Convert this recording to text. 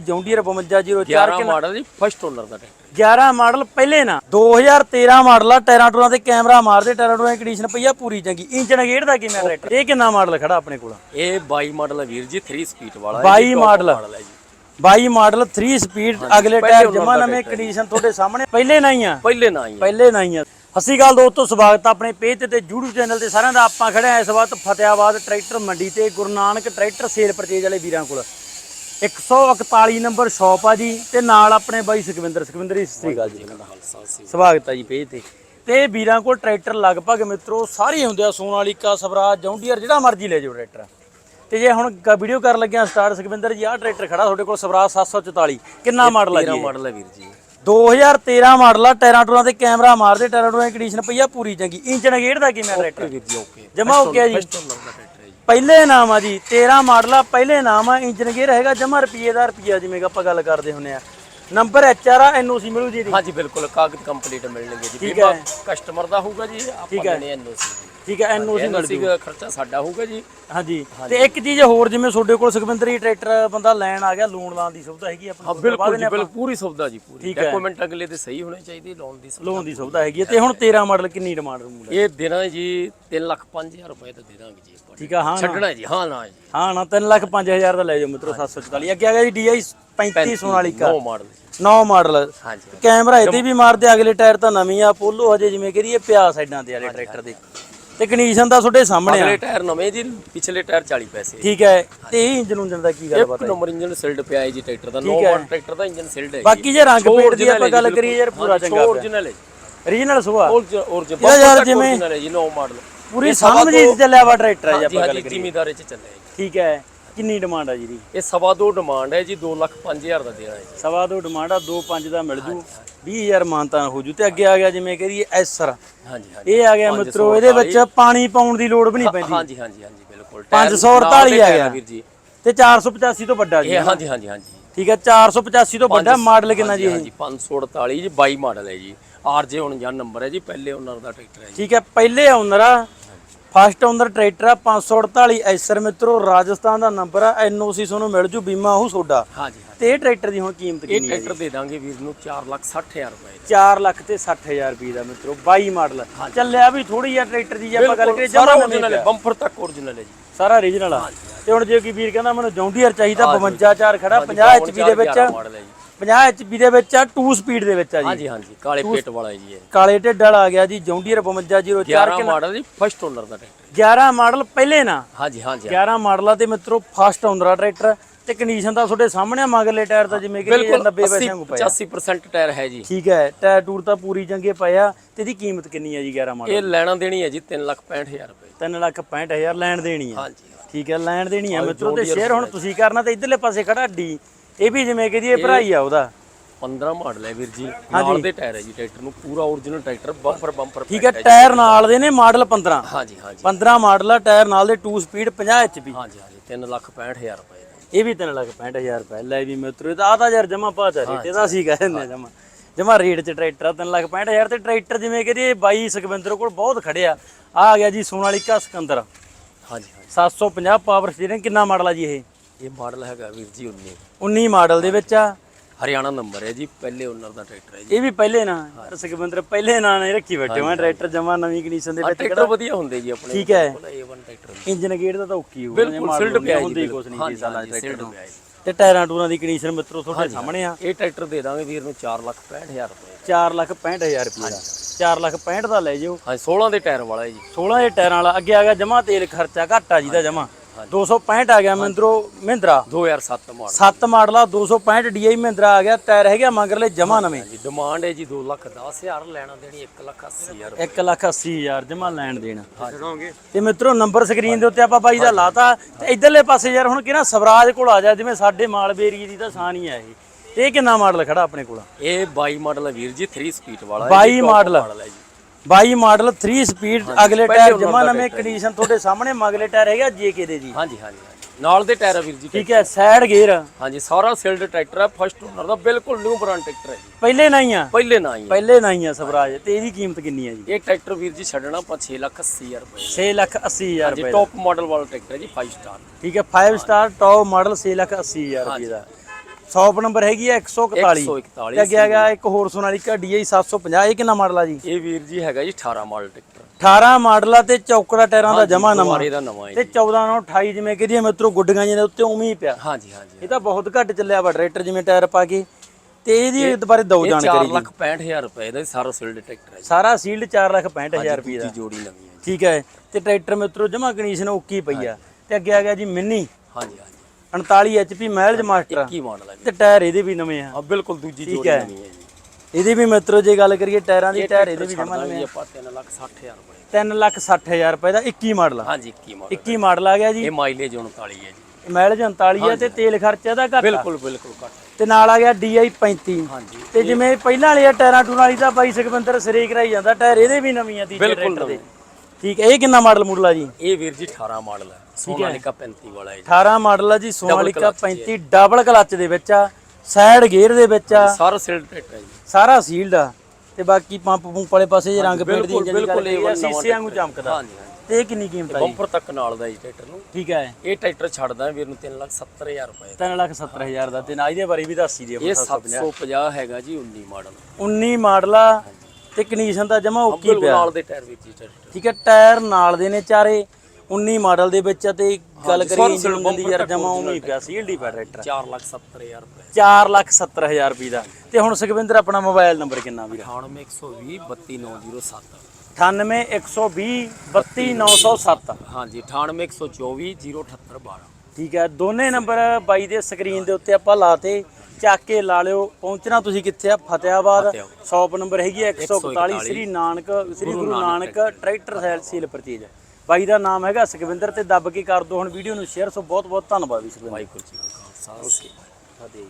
John Deere 5204 11 ਕਿੰਨਾ model ਜੀ first owner ਦਾ ਟਰੈਕਟਰ। 11 ਮਾਡਲ ਪਹਿਲੇ ਨਾ 2013 ਮਾਡਲ ਆ ਟਾਇਰਾਂ ਟੂਰਾਂ ਤੇ ਕੈਮਰਾ ਮਾਰਦੇ ਟਾਇਰਾਂ ਟੂਰਾਂ ਦੀ ਕੰਡੀਸ਼ਨ ਪਈ ਆ ਪੂਰੀ ਚੰਗੀ। ਇੰਜਨ ਗੇੜ ਦਾ ਕਿਵੇਂ ਟਰੈਕਟਰ? ਇਹ ਕਿੰਨਾ ਮਾਡਲ ਖੜਾ ਆਪਣੇ ਕੋਲ? ਇਹ 22 ਮਾਡਲ ਹੈ ਵੀਰ ਜੀ 3 ਸਪੀਡ ਵਾਲਾ। 22 ਮਾਡਲ ਮਾਡਲ ਹੈ ਜੀ। 22 ਮਾਡਲ 3 ਸਪੀਡ ਅਗਲੇ ਟਾਇਰ ਜਮਾ ਨਵੇਂ। ਕੰਡੀਸ਼ਨ ਤੁਹਾਡੇ ਸਾਹਮਣੇ। ਪਹਿਲੇ ਨਹੀਂ ਆ। ਪਹਿਲੇ ਨਾ ਹੀ ਪਹਿਲੇ ਨਹੀਂ ਆ। ਸਤਿ ਅਕਾਲ ਦੋਸਤੋ ਸਵਾਗਤ ਆ ਆਪਣੇ ਪੇਜ ਤੇ YouTube ਚੈਨਲ ਤੇ ਸਾਰਿਆਂ ਦਾ। ਆਪਾਂ ਖੜੇ ਆ ਇਸ ਵਕਤ ਫਤਿਆਬਾਦ ਟਰੈਕਟਰ ਮੰਡੀ ਤੇ Guru Nanak tractor sale purchase ਵਾਲੇ ਵੀਰਾਂ ਕੋਲ। 141 ਨੰਬਰ ਸ਼ਾਪ ਆ ਜੀ ਤੇ ਨਾਲ ਆਪਣੇ ਬਾਈ ਸੁਖਵਿੰਦਰ ਸੁਖਵਿੰਦਰ ਜੀ ਸਤਿ ਸ਼੍ਰੀ ਅਕਾਲ ਜੀ। ਸਵਾਗਤ ਹੈ ਜੀ ਪੇਜ ਤੇ। ਤੇ ਵੀਰਾਂ ਕੋਲ ਟਰੈਕਟਰ ਲਗਭਗ ਮਿੱਤਰੋ ਸਾਰੇ ਹੁੰਦੇ ਆ ਸੋਨਾਲੀਕਾ ਸਵਰਾਜ ਜੌਂਡੀਅਰ ਜਿਹੜਾ ਮਰਜ਼ੀ ਲੈ ਜਾਓ ਟਰੈਕਟਰ। ਤੇ ਜੇ ਹੁਣ ਵੀਡੀਓ ਕਰਨ ਲੱਗਿਆ ਸਟਾਰਟ ਸੁਖਵਿੰਦਰ ਜੀ ਆਹ ਟਰੈਕਟਰ ਖੜਾ ਤੁਹਾਡੇ ਕੋਲ ਸਵਰਾਜ 744 ਕਿੰਨਾ ਮਾਡਲ ਆ ਜੀ 13 ਇਹ? ਮਾਡਲ ਹੈ ਵੀਰ ਜੀ। 2013 ਮਾਡਲ ਆ ਟਾਇਰਾਂ ਟੂਰਾਂ ਤੇ ਕੈਮਰਾ ਮਾਰਦੇ ਟਾਇਰਾਂ ਟੂਰਾਂ ਦੀ ਕੰਡੀਸ਼ਨ ਪਈ ਆ ਪੂਰੀ ਚੰਗੀ। ਇੰਜਨ ਗੇੜ ਦਾ ਕਿਵੇਂ ਟਰੈਕਟਰ? ਵੀਰ ਜੀ ਓਕੇ। ਜਮਾ ਹੋ ਗਿਆ ਜੀ। ਹੈ ਪਹਿਲੇ ਨਾਮ ਆ ਜੀ 13 ਮਾਡਲ ਆ ਪਹਿਲੇ ਨਾਮ ਆ ਇੰਜਨ ਗੇਅਰ ਹੈਗਾ ਜਮਾ ਰੁਪਈਏ ਦਾ ਰੁਪਈਆ ਜਿਵੇਂ ਆਪਾਂ ਗੱਲ ਕਰਦੇ ਹੁੰਨੇ ਆ। ਨੰਬਰ ਐਚਆਰ ਆ ਐਨਓਸੀ ਮਿਲੂ ਜੀ ਇਹਦੀ। ਹਾਂਜੀ ਬਿਲਕੁਲ ਕਾਗਜ਼ ਕੰਪਲੀਟ ਮਿਲਣਗੇ ਜੀ। ਠੀਕ ਬੀਮਾ ਹੈ। ਕਸਟਮਰ ਦਾ ਹੋਊਗਾ ਜੀ ਆਪਾਂ ਦੇਣੇ ਐਨਓਸੀ ਠੀਕ ਹੈ ਐਨਓਸੀ ਮਿਲ ਜੂ। ਦਾ ਖਰਚਾ ਸਾਡਾ ਹੋਊਗਾ ਜੀ। ਹਾਂਜੀ ਤੇ ਇੱਕ ਚੀਜ਼ ਹੋਰ ਜਿਵੇਂ ਤੁਹਾਡੇ ਕੋਲ ਸੁਖਵਿੰਦਰੀ ਟਰੈਕਟਰ ਬੰਦਾ ਲੈਣ ਆ ਗਿਆ ਲੋਨ ਲਾਉਣ ਦੀ ਸੁਵਿਧਾ ਹੈਗੀ ਹਾਂ ਆਪਣੀ ਬਿਲਕੁਲ ਜੀ ਬਿਲਕੁਲ ਪੂਰੀ ਸੁਵਿਧਾ ਜੀ ਪੂਰੀ। ਹੈ। ਡਾਕੂਮੈਂਟ ਅਗਲੇ ਦੇ ਸਹੀ ਹੋਣੇ ਚਾਹੀਦੇ ਲੋਨ ਦੀ ਸੁਵਿਧਾ। ਲੋਨ ਦੀ ਸੁਵਿਧਾ ਹੈਗੀ ਹੈ ਤੇ ਹੁਣ 13 ਮਾਡਲ ਕਿੰਨੀ ਡਿਮਾਂਡ ਰੂਮ ਇਹ ਦੇਣਾ ਜੀ 3 ਲੱਖ 5000 ਰੁਪਏ ਤਾਂ ਦੇ ਦਾਂਗੇ ਜੀ ਠੀਕ ਆ ਹਾਂ ਨਾ। ਛੱਡਣਾ ਹੈ ਜੀ ਹਾਂ ਨਾ ਜੀ। ਹਾਂ ਨਾ 3 ਲੱਖ 5000 ਦਾ ਲੈ ਜਾਓ ਮਿੱਤਰੋ 744 ਅੱਗੇ ਆ ਗਿਆ ਜੀ DI 35 ਸੋਨਾਲੀਕਾ ਨੋ ਮਾਡਲ 9 ਮਾਡਲ। ਹਾਂਜੀ। ਕੈਮਰਾ ਇਹਦੇ ਵੀ ਮਾਰਦੇ ਅਗਲੇ ਟਾਇਰ ਤਾਂ ਨਵੀਂ ਆ ਪੋਲੋ ਹਜੇ ਜਿਵੇਂ ਕਰੀਏ ਪਿਆ ਸਾਈਡਾਂ ਤੇ ਵਾਲੇ ਟਰੈਕਟਰ ਦੇ। ਤੇ ਕੰਡੀਸ਼ਨ ਤਾਂ ਤੁਹਾਡੇ ਸਾਹਮਣੇ ਆ। ਅਗਲੇ ਟਾਇਰ ਨਵੇਂ ਜੀ ਪਿਛਲੇ ਟਾਇਰ 40 ਪੈਸੇ। ਠੀਕ ਹੈ ਤੇ ਇਹ ਇੰਜਨ ਉਂਜਨ ਦਾ ਕੀ ਗੱਲਬਾਤ ਇੱਕ ਹੈ? ਨੰਬਰ ਇੰਜਨ ਸਿਲਡ ਪਿਆ ਹੈ ਜੀ ਟਰੈਕਟਰ ਦਾ ਨੋ ਹੈ। ਮਾਡਲ ਟਰੈਕਟਰ ਦਾ ਇੰਜਨ ਸਿਲਡ ਹੈ ਬਾਕੀ ਜੇ ਰੰਗ ਪੇਂਟ ਦੀ ਆਪਾਂ ਗੱਲ ਕਰੀਏ ਯਾਰ ਪੂਰਾ ਚੰਗਾ ਪਿਆ। ਓਰੀਜਨਲ ਹੈ ਰੀਜਨਲ ਸੁਆ ਓਰੀਜਨਲ ਇਹਦਾ ਯਾਰ ਜਿਵੇਂ- ਓਰੀਜਨਲ ਹੈ ਜੀ ਨੋ ਮਾਡਲ। ਪੂਰੀ ਜੀ ਚੱਲਿਆ ਵਾ ਟਰੈਕਟਰ ਹੈ ਜੀ ਆਪਾਂ ਗੱਲ ਕਰੀਏ। ਜ਼ਿਮੀਦਾਰੇ ਚ ਚੱਲਿਆ ਜੀ। ਠੀਕ ਹੈ। ਕਿੰਨੀ ਡਿਮਾਂਡ ਆ ਜੀ ਦੀ ਇਹ ਸਵਾ ਦੋ ਡਿਮਾਂਡ ਹੈ ਜੀ 2 ਲੱਖ 5000 ਦਾ ਦੇਣਾ ਹੈ ਜੀ। ਸਵਾ ਦੋ ਡਿਮਾਂਡ ਆ 2.5 ਦਾ ਮਿਲ ਜੂ। 20000 ਮਾਨਤਾ ਹੋ ਜੂ ਤੇ ਅੱਗੇ ਆ ਗਿਆ ਜਿਵੇਂ ਕਰੀਏ ਐਸਰ ਹਾਂਜੀ ਹਾਂਜੀ। ਇਹ ਆ ਗਿਆ ਮਿੱਤਰੋ ਇਹਦੇ ਵਿੱਚ ਪਾਣੀ ਪਾਉਣ ਦੀ ਲੋੜ ਵੀ ਨਹੀਂ ਪੈਂਦੀ। ਹਾਂਜੀ ਹਾਂਜੀ ਹਾਂਜੀ ਬਿਲਕੁਲ। 548 ਆ ਗਿਆ। ਵੀਰ ਜੀ। ਤੇ 485 ਤੋਂ ਵੱਡਾ ਜੀ। ਹਾਂਜੀ ਹਾਂਜੀ ਹਾਂਜੀ। ਠੀਕ ਹੈ 485 ਤੋਂ ਵੱਡਾ ਮਾਡਲ ਕਿੰਨਾ ਜੀ ਇਹ? ਹਾਂਜੀ 548 ਜੀ 22 ਮਾਡਲ ਹੈ ਜੀ। ਆਰਜੇ 49 ਨੰਬਰ ਹੈ ਜੀ ਪਹਿਲੇ ਓਨਰ ਦਾ ਟਰੈਕਟਰ ਹੈ ਜੀ। ਠੀਕ ਹੈ ਪਹਿਲੇ ਓਨਰ ਆ ਫਸਟ ਓਨਰ ਟਰੈਕਟਰ ਆ 548 ਐਸਰ ਮਿੱਤਰੋ ਰਾਜਸਥਾਨ ਦਾ ਨੰਬਰ ਆ ਐਨਓਸੀ ਤੁਹਾਨੂੰ ਮਿਲ ਜੂ ਬੀਮਾ ਉਹ ਸੋਡਾ। ਹਾਂਜੀ ਤੇ ਇਹ ਟਰੈਕਟਰ ਦੀ ਹੁਣ ਕੀਮਤ ਕਿੰਨੀ ਹੈ ਟਰੈਕਟਰ ਦੇ ਦਾਂਗੇ ਵੀਰ ਨੂੰ 4 ਲੱਖ 60000 ਰੁਪਏ ਦਾ। 4 ਲੱਖ ਤੇ 60000 ਰੁਪਏ ਦਾ ਮਿੱਤਰੋ 22 ਮਾਡਲ। ਚੱਲਿਆ ਵੀ ਥੋੜੀ ਆ ਟਰੈਕਟਰ ਦੀ ਜੇ ਆਪਾਂ ਗੱਲ ਕਰੀਏ ਜਮਾ ਓਰੀਜਨਲ ਹੈ ਬੰਪਰ ਤੱਕ ਓਰੀਜਨਲ ਹੈ ਜੀ। ਸਾਰਾ ਓਰੀਜਨਲ ਆ। ਤੇ ਹੁਣ ਜੇ ਕੋਈ ਵੀਰ ਕਹਿੰਦਾ ਮੈਨੂੰ ਜੌਂਡੀਅਰ ਚਾਹੀਦਾ 52 4 ਖੜਾ 50 ਐਚਪੀ ਦੇ ਵਿੱਚ। 50 ਐਚਪੀ ਦੇ ਵਿੱਚ ਆ 2 ਸਪੀਡ ਦੇ ਵਿੱਚ ਆ ਜੀ। ਹਾਂਜੀ ਹਾਂਜੀ ਕਾਲੇ ਪੇਟ ਵਾਲਾ ਹੈ ਜੀ ਇਹ। ਕਾਲੇ ਢਿੱਡ ਵਾਲਾ ਆ ਗਿਆ ਜੀ ਜੌਂਡੀਅਰ 5204 11 ਮਾਡਲ ਜੀ ਫਸਟ ਓਨਰ ਦਾ ਟਰੈਕਟਰ। 11 ਮਾਡਲ ਪਹਿਲੇ ਨਾ। ਹਾਂਜੀ ਹਾਂਜੀ 11 ਮਾਡਲਾਂ ਤੇ ਮਿੱਤਰੋ ਫਸਟ ਆਉਂਦਾ ਟਰੈਕਟਰ। ਤੇ ਕੰਡੀਸ਼ਨ ਤਾਂ ਤੁਹਾਡੇ ਸਾਹਮਣੇ ਆ, ਮਗਰਲੇ ਟਾਇਰ ਤਾਂ ਜਿਵੇਂ ਕਿ ਬਿਲਕੁਲ 90 ਪੈਸਿਆਂ ਕੋ ਪਿਆ 85% ਟਾਇਰ ਹੈ ਜੀ। ਠੀਕ ਹੈ ਟਾਇਰ ਟੂਰ ਤਾਂ ਪੂਰੀ ਚੰਗੇ ਪਏ ਆ। ਤੇ ਇਹਦੀ ਕੀਮਤ ਕਿੰਨੀ ਹੈ ਜੀ 11 ਮਾਡਲ ਇਹ ਲੈਣਾ ਦੇਣੀ ਹੈ ਜੀ 3 ਲੱਖ 65000 ਰੁਪਏ। 3 ਲੱਖ 65000 ਲੈਣ ਦੇਣੀ ਆ ਹਾਂਜੀ ਠੀਕ ਹੈ ਲੈਣ ਦੇਣੀ ਆ ਮਿੱਤਰੋ ਤੇ ਸ਼ੇਅਰ ਹੁਣ ਤੁਸੀਂ ਕਰਨਾ ਤੇ ਇਧਰਲੇ ਪਾਸੇ ਖੜਾ ਡੀ। ਇਹ ਵੀ ਜਿਵੇਂ ਕਿ ਜੀ ਇਹ ਭਰਾਈ ਆ ਉਹਦਾ। 15 ਮਾਡਲ ਹੈ ਵੀਰ ਜੀ। ਨਾਲ ਦੇ ਟਾਇਰ ਹੈ ਜੀ ਟਰੈਕਟਰ ਨੂੰ ਪੂਰਾ ਓਰੀਜਨਲ ਟਰੈਕਟਰ ਬੰਪਰ ਬੰਪਰ ਠੀਕ ਹੈ ਟਾਇਰ ਨਾਲ ਦੇ ਨੇ ਮਾਡਲ 15 ਹਾਂਜੀ ਹਾਂਜੀ। 15 ਮਾਡਲ ਆ ਟਾਇਰ ਨਾਲ ਦੇ 2 ਸਪੀਡ 50 ਐਚਪੀ ਹਾਂਜੀ ਹਾਂਜੀ 3 ਲੱਖ 65000 ਰੁਪਏ। ਇਹ ਵੀ 3 ਲੱਖ 65000 ਰੁਪਏ। ਲੈ ਵੀ ਮਿੱਤਰੋ ਇਹ ਤਾਂ ਆ ਤਾਂ ਯਾਰ ਜਮਾ ਪਾਚਾ ਰੇਟ ਇਹਦਾ ਅਸੀਂ ਕਹਿੰਦੇ ਜਮਾ। ਜਮਾ ਰੇਟ ਚ ਟਰੈਕਟਰ ਆ 3 ਲੱਖ 65000 ਤੇ ਟਰੈਕਟਰ ਜਿਵੇਂ ਕਿ ਇਹ ਬਾਈ ਸੁਖਵਿੰਦਰ ਕੋਲ ਬਹੁਤ ਖੜਿਆ ਆ। ਆ ਗਿਆ ਜੀ ਸੋਨਾਲੀਕਾ ਸਿਕੰਦਰ। ਹਾਂਜੀ 750 ਪਾਵਰ ਸਟੀਅਰਿੰਗ ਕਿੰਨਾ ਮਾਡਲ ਆ ਜੀ ਇਹ? ਇਹ ਮਾਡਲ ਹੈਗਾ ਵੀਰ ਜੀ 19 19 ਮਾਡਲ ਦੇ ਵਿੱਚ ਆ। ਹਰਿਆਣਾ ਨੰਬਰ ਹੈ ਜੀ ਪਹਿਲੇ ਓਨਰ ਦਾ ਟਰੈਕਟਰ ਹੈ ਜੀ। ਇਹ ਵੀ ਪਹਿਲੇ ਨਾ ਸੁਖਵਿੰਦਰ ਪਹਿਲੇ ਨਾਂ ਨੇ ਰੱਖੀ ਬੈਠੇ ਮੈਂ ਟਰੈਕਟਰ ਜਮਾ ਨਵੀਂ ਕੰਡੀਸ਼ਨ ਦੇ ਵਿੱਚ ਟਰੈਕਟਰ ਵਧੀਆ ਹੁੰਦੇ ਜੀ ਆਪਣੇ। ਠੀਕ ਹੈ। A1 ਟਰੈਕਟਰ ਇੰਜਨ ਗੇਟ ਦਾ ਤਾਂ ਓਕੇ ਹੋਊ ਬਿਲਕੁਲ ਸਿਲਡ ਪਿਆ ਜੀ ਹੁੰਦੀ ਕੁਛ ਨਹੀਂ ਜੀ ਸਾਲਾ ਟਰੈਕਟਰ ਜੀ। ਤੇ ਟਾਇਰਾਂ ਟੂਰਾਂ ਦੀ ਕੰਡੀਸ਼ਨ ਮਿੱਤਰੋ ਤੁਹਾਡੇ ਸਾਹਮਣੇ ਆ। ਇਹ ਟਰੈਕਟਰ ਦੇ ਦਾਂਗੇ ਵੀਰ ਨੂੰ 4 ਲੱਖ 65000 ਰੁਪਏ 4 ਲੱਖ 65000 ਰੁਪਏ ਦਾ। 4 ਲੱਖ 65 ਦਾ ਲੈ ਜਿਓ। ਹਾਂਜੀ 16 ਦੇ ਟਾਇਰ ਵਾਲਾ ਹੈ ਜੀ। 16 ਦੇ ਟਾਇਰਾਂ ਵਾਲਾ ਅੱਗੇ ਆ ਗਿਆ ਜਮਾ ਤੇਲ ਖਰਚਾ ਘੱਟ ਆ ਜਿਹਦਾ ਜਮਾ। 265 ਆ ਗਿਆ ਮਹਿੰਦਰੋ। ਮਹਿੰਦਰਾ 2007 ਮਾਡਲ 7 ਮਾਡਲ ਆ 265 DI ਮਹਿੰਦਰਾ ਆ ਗਿਆ ਟਾਇਰ ਹੈਗਾ ਮਗਰਲੇ ਜਮਾ ਨਵੇਂ। ਜੀ ਡਿਮਾਂਡ ਹੈ ਜੀ 2 ਲੱਖ 10000 ਲੈਣਾ ਦੇਣੀ 1 ਲੱਖ 80000 1 ਲੱਖ 80 ਹਜ਼ਾਰ ਜਮਾ ਲੈਣ ਦੇਣ। ਤੇ ਮਿੱਤਰੋ ਨੰਬਰ ਸਕਰੀਨ ਦੇ ਉੱਤੇ ਆਪਾਂ ਬਾਈ ਦਾ ਲਾਤਾ। ਤੇ ਇਧਰਲੇ ਪਾਸੇ ਯਾਰ ਹੁਣ ਕਿਹੜਾ ਸਵਰਾਜ ਕੋਲ ਆ ਜਾ ਜਿਵੇਂ ਸਾਡੇ ਮਾਲਵੇ ਏਰੀਏ ਦੀ ਤਾਂ ਸਾਨ ਹੀ ਆ ਇਹ। ਇਹ ਕਿੰਨਾ ਮਾਡਲ ਖੜਾ ਆਪਣੇ ਕੋਲ? ਇਹ 22 ਮਾਡਲ ਹੈ ਵੀਰ ਜੀ 3 ਸਪੀਡ ਵਾਲਾ 22 ਮਾਡਲ। ਮਾਡਲ ਹੈ ਜੀ। 22 ਮਾਡਲ 3 ਸਪੀਡ ਅਗਲੇ ਟਾਇਰ ਜਮਾ ਨਵੇਂ ਕੰਡੀਸ਼ਨ ਤੁਹਾਡੇ ਸਾਹਮਣੇ ਮਗਲੇ ਟਾਇਰ ਹੈਗਾ ਜੇਕੇ ਦੇ ਜੀ। ਹਾਂਜੀ ਹਾਂਜੀ ਹਾਂਜੀ। ਨਾਲ ਦੇ ਟਾਇਰ ਆ ਵੀਰ ਜੀ ਠੀਕ ਹੈ ਸਾਈਡ ਗੇਅਰ ਹਾਂਜੀ ਸਾਰਾ ਸਿਲਡ ਟਰੈਕਟਰ ਹੈ ਫਸਟ ਓਨਰ ਦਾ ਬਿਲਕੁਲ ਨਿਊ ਬ੍ਰਾਂਡ ਟਰੈਕਟਰ ਹੈ ਜੀ। ਪਹਿਲੇ ਨਹੀਂ ਆ? ਪਹਿਲੇ ਨਾ ਹੀ ਹੈ। ਪਹਿਲੇ ਨਹੀਂ ਆ ਸਵਰਾਜ ਤੇ ਇਹਦੀ ਕੀਮਤ ਕਿੰਨੀ ਹੈ ਜੀ? ਇਹ ਟਰੈਕਟਰ ਵੀਰ ਜੀ ਛੱਡਣਾ ਆਪਾਂ 6 ਲੱਖ 80000 ਰੁਪਏ 6 ਲੱਖ 80 ਹਜ਼ਾਰ ਜੀ ਰੁਪਏ ਟੌਪ ਮਾਡਲ ਵਾਲਾ ਟਰੈਕਟਰ ਹੈ ਜੀ 5 ਸਟਾਰ ਠੀਕ ਹੈ 5 ਸਟਾਰ ਟੌਪ ਮਾਡਲ 6 ਲੱਖ 80 ਹਜ਼ਾਰ ਰੁਪਏ ਦਾ। ਸ਼ਾਪ ਨੰਬਰ ਹੈਗੀ ਆ 141 141 ਤੇ ਅੱਗੇ ਹੈਗਾ ਇੱਕ ਹੋਰ ਸੋਨਾਲੀਕਾ DI 750 ਇਹ ਕਿੰਨਾ ਮਾਡਲ ਆ ਜੀ? ਇਹ ਵੀਰ ਜੀ ਹੈਗਾ ਜੀ 18 ਮਾਡਲ ਟਰੈਕਟਰ। 18 ਮਾਡਲ ਆ ਤੇ ਚੌਕੜਾ ਟਾਇਰਾਂ ਦਾ ਜਮਾ ਨਵਾਂ। ਦੁਬਾਰੇ ਤੇ 14 ਨਾਲ 28 ਜਿਵੇਂ ਕਹਦੀ ਮਿੱਤਰੋ ਗੁੱਡੀਆਂ ਜਿਹੇ ਦੇ ਉੱਤੇ ਉਵੇਂ ਹੀ ਪਿਆ। ਹਾਂਜੀ ਹਾਂਜੀ ਇਹ ਤਾਂ ਬਹੁਤ ਘੱਟ ਚੱਲਿਆ ਵਾ ਟਰੈਕਟਰ ਜਿਵੇਂ ਟਾਇਰ ਪਾ ਕੇ। ਤੇ ਇਹਦੀ ਬਾਰੇ ਦੋ ਜਾਣਕਾਰੀ 4 ਜੀ। ਲੱਖ 65000 ਰੁਪਏ ਦਾ ਸਾਰਾ ਸਿਲਡ ਟਰੈਕਟਰ ਹੈ ਸਾਰਾ ਸੀਲਡ 465000 ਰੁਪਏ ਦਾ। ਜੀ ਜੋੜੀ ਨਵੀਂ ਹੈ ਠੀਕ ਹੈ। ਤੇ ਟਰੈਕਟਰ ਮਿੱਤਰੋ ਜਮਾ ਕੰਡੀਸ਼ਨ ਓਕੀ ਪਈ ਆ। ਤੇ ਅੱਗੇ ਆ ਗਿਆ ਜੀ ਮਿੰਨੀ। ਹਾਂਜੀ ਹਾਂਜੀ। 39 HP ਮਹਿਲਜ ਮਾਸਟਰ। ਕੀ ਮਾਡਲ ਹੈ ਤੇ ਟਾਇਰ ਇਹਦੇ ਵੀ ਨਵੇਂ ਆ। ਆ ਬਿਲਕੁਲ ਦੂਜੀ ਜੋੜੀ ਹੈ। ਨਵੀਂ ਹੈ ਜੀ। ਇਹਦੇ ਵੀ ਮਿੱਤਰੋ ਜੇ ਗੱਲ ਕਰੀਏ ਟਾਇਰਾਂ ਦੀ ਟਾਇਰ ਇਹਦੇ ਵੀ ਜਮਾ ਨਵੇਂ ਆ। ਆਪਾਂ 3 ਲੱਖ 60000 ਰੁਪਏ 3 ਲੱਖ 60000 ਰੁਪਏ ਦਾ 21 ਮਾਡਲ ਆ। ਹਾਂਜੀ 21 ਮਾਡਲ 21 ਮਾਡਲ ਆ ਗਿਆ ਜੀ। ਇਹ ਮਾਈਲੇਜ 39 ਹੈ ਜੀ। ਮਹਿਲਜ 39 ਆ ਤੇ ਤੇਲ ਖਰਚਾ ਦਾ ਘੱਟ ਆ। ਬਿਲਕੁਲ ਬਿਲਕੁਲ ਘੱਟ। ਤੇ ਨਾਲ ਆ ਗਿਆ DI 35 ਹਾਂਜੀ। ਤੇ ਜਿਵੇਂ ਪਹਿਲਾਂ ਵਾਲੀ ਆ ਟਾਇਰਾਂ ਟੂਰਾਂ ਵਾਲੀ ਤਾਂ ਬਾਈ ਸੁਖਵਿੰਦਰ ਸਰੇ ਕਰਾਈ ਜਾਂਦਾ। ਟਾਇਰ ਇਹਦੇ ਵੀ ਨਵੀਂ ਆ ਤੀਜੇ ਬਿਲਕੁਲ ਟਰੈਕਟਰ ਦੇ। ਠੀਕ ਹੈ ਇਹ ਕਿੰਨਾ ਮਾਡਲ ਮੂਡਲ ਆ ਜੀ? ਇਹ ਵੀਰ ਜੀ 18 ਮਾਡਲ ਹੈ। ਸੋਨਾਲੀਕਾ 35 ਵਾਲਾ ਹੈ ਜੀ। 18 ਮਾਡਲ ਆ ਜੀ ਸੋਨਾਲੀਕਾ clutch 35 ਡਬਲ ਕਲੱਚ ਦੇ ਵਿੱਚ ਆ ਸਾਈਡ ਗੇਅਰ ਦੇ ਵਿੱਚ ਆ। ਸਾਰਾ ਸਿਲਡ ਹੈ ਜੀ। ਸਾਰਾ ਸੀਲਡ ਆ। ਤੇ ਬਾਕੀ ਪੰਪ ਪੰਪ ਵਾਲੇ ਪਾਸੇ ਜੇ ਰੰਗ ਪੇਂਟ ਦੀ ਬਿਲਕੁਲ ਜਿਹੜੀ ਗੱਲ ਬਿਲਕੁਲ ਕਰੀਏ, A1 ਨਵਾਂ ਸੀਸੇ ਵਾਂਗੂ ਚਮਕਦਾ। ਹਾਂਜੀ ਤੇ ਕਿੰਨੀ ਕੀਮਤ ਆ ਜੀ? ਬੰਪਰ ਤੱਕ ਨਾਲ ਦਾ ਜੀ ਟਰੈਕਟਰ ਨੂੰ। ਠੀਕ ਹੈ। ਇਹ ਟਰੈਕਟਰ ਛੱਡਦਾ ਵੀਰ ਨੂੰ 3 ਲੱਖ 70000 ਰੁਪਏ ਦਾ। 3 ਲੱਖ 70000 ਦਾ। ਤੇ ਨਾ ਇਹਦੇ ਬਾਰੇ ਵੀ ਦੱਸੀ ਦਿਓ ਇਹ 750 ਹੈਗਾ ਜੀ 19 ਮਾਡਲ। 19 ਮਾਡਲ ਆ। ਤੇ ਕੰਡੀਸ਼ਨ ਦਾ ਜਮਾ ਓਕੀ ਬਿਲਕੁਲ ਪਿਆ। ਨਾਲ ਦੇ ਟਾਇਰ ਵਿੱਚ ਜੀ ਟਰੈਕਟਰ ਠੀਕ ਹੈ ਟਾਇਰ ਨਾਲ ਦੇ ਨੇ ਚਾਰੇ 19 ਮਾਡਲ ਦੇ ਵਿੱਚ ਆ ਤੇ ਗੱਲ ਕਰੀਏ ਸਾਰਾ ਇੰਜਨ ਸਿਲੰਡਰ ਦੀ ਯਾਰ ਜਮਾ ਉਵੇਂ ਹੀ ਪਿਆ ਸੀਲਡ ਹੀ ਪਿਆ ਟਰੈਕਟਰ 4 ਲੱਖ 70000 ਰੁਪਏ। 4 ਲੱਖ 70000 ਰੁਪਏ ਦਾ। ਤੇ ਹੁਣ ਸੁਖਵਿੰਦਰ ਆਪਣਾ ਮੋਬਾਈਲ ਨੰਬਰ ਕਿੰਨਾ ਵੀਰ? 98120 32907 98120 32907 ਹਾਂਜੀ 98124 07812 ਠੀਕ ਹੈ ਦੋਨੇ ਨੰਬਰ ਬਾਈ ਦੇ ਸਕਰੀਨ ਦੇ ਉੱਤੇ ਆਪਾਂ ਲਾਤੇ ਚੱਕ ਕੇ ਲਾ ਲਿਓ। ਪਹੁੰਚਣਾ ਤੁਸੀਂ ਕਿੱਥੇ ਆ? ਫਤਿਆਬਾਦ। ਸ਼ਾਪ ਨੰਬਰ ਹੈਗੀ ਹੈ 141 Shri Nanak Shri Guru Nanak tractor. Sale sale ਪ੍ਰਤੀਜ। ਬਾਈ ਦਾ ਨਾਮ ਹੈਗਾ ਸੁਖਵਿੰਦਰ ਤੇ ਦੱਬ ਕੇ ਕਰ ਦਿਓ ਹੁਣ ਵੀਡੀਓ ਨੂੰ ਸ਼ੇਅਰ। ਸੋ ਬਹੁਤ ਬਹੁਤ ਧੰਨਵਾਦ ਵੀ ਸੁਖਵਿੰਦਰ। ਵਾਹਿਗੁਰੂ ਜੀ ਕਾ ਖਾਲਸਾ। ਫਤਿਹ।